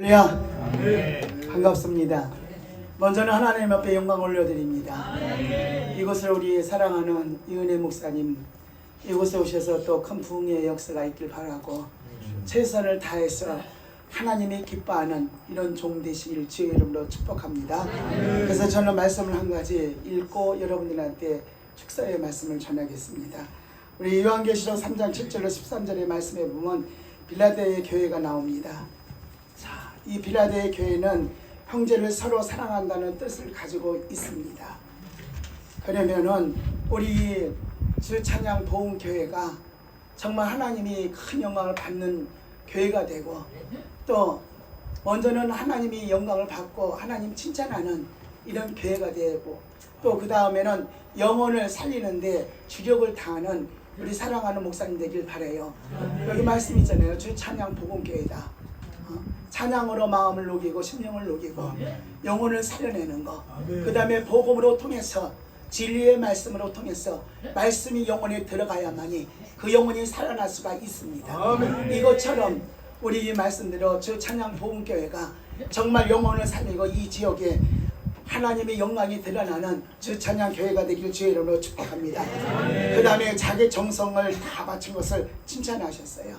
할렐루야 반갑습니다. 먼저는 하나님 앞에 영광 올려드립니다. 이곳을 우리 사랑하는 이은혜 목사님 이곳에 오셔서 또 큰 부흥의 역사가 있길 바라고 최선을 다해서 하나님이 기뻐하는 이런 종 되시길 주의 이름으로 축복합니다. 그래서 저는 말씀을 한 가지 읽고 여러분들한테 축사의 말씀을 전하겠습니다. 우리 요한계시록 3장 7절로 13절의 말씀에 보면 빌라데의 교회가 나옵니다. 자, 이 빌라데의 교회는 형제를 서로 사랑한다는 뜻을 가지고 있습니다. 그러면은 우리 주 찬양 보훈 교회가 정말 하나님이 큰 영광을 받는 교회가 되고 또 먼저는 하나님이 영광을 받고 하나님 칭찬하는 이런 교회가 되고 또 그 다음에는 영혼을 살리는데 주력을 다하는 우리 사랑하는 목사님 되길 바래요. 여기 말씀 있잖아요. 주 찬양 복음 교회다. 어? 찬양으로 마음을 녹이고 심령을 녹이고 영혼을 살려내는 거. 그 다음에 복음으로 통해서 진리의 말씀으로 통해서 말씀이 영혼에 들어가야만이 그 영혼이 살아날 수가 있습니다. 이것처럼 우리 이 말씀대로 저 찬양 복음교회가 정말 영혼을 살리고 이 지역에 하나님의 영광이 드러나는 주 찬양 교회가 되길 주의 이름으로 축복합니다. 그 다음에 자기 정성을 다 바친 것을 칭찬하셨어요.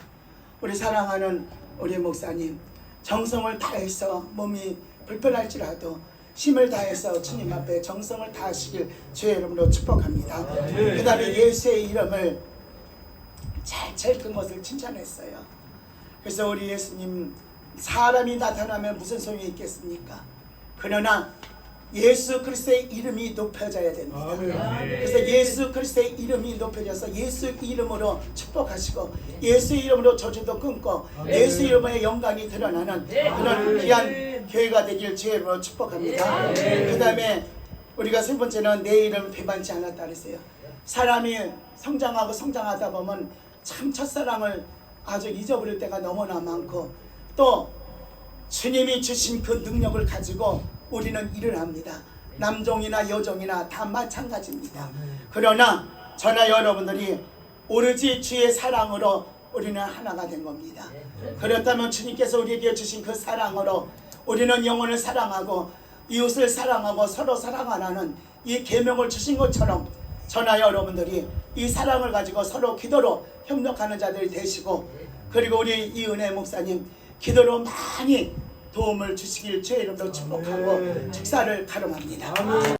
우리 사랑하는 우리 목사님 정성을 다해서 몸이 불편할지라도 힘을 다해서 주님 앞에 정성을 다하시길 주의 이름으로 축복합니다. 그 다음에 예수의 이름을 잘 체크한 것을 칭찬했어요. 그래서 우리 예수님 사람이 나타나면 무슨 소용이 있겠습니까? 그러나 예수 그리스도의 이름이 높여져야 됩니다. 그래서 예수 그리스도의 이름이 높여져서 예수 이름으로 축복하시고 예수 이름으로 저주도 끊고 예수 이름의 영광이 드러나는 그런 귀한 교회가 되길 주의 이름으로 축복합니다. 그 다음에 우리가 세 번째는 내 이름 배반치 않았다 그랬어요. 사람이 성장하고 성장하다 보면 참 첫사랑을 아주 잊어버릴 때가 너무나 많고 또 주님이 주신 그 능력을 가지고 우리는 일을 합니다. 남종이나 여종이나 다 마찬가지입니다. 그러나 저나 여러분들이 오로지 주의 사랑으로 우리는 하나가 된 겁니다. 그렇다면 주님께서 우리에게 주신 그 사랑으로 우리는 영혼을 사랑하고 이웃을 사랑하고 서로 사랑하라는 이 계명을 주신 것처럼 저나 여러분들이 이 사랑을 가지고 서로 기도로 협력하는 자들이 되시고 그리고 우리 이은혜 목사님 기도로 많이 도움을 주시길 주의 이름으로 축복하고 축사를 가름합니다.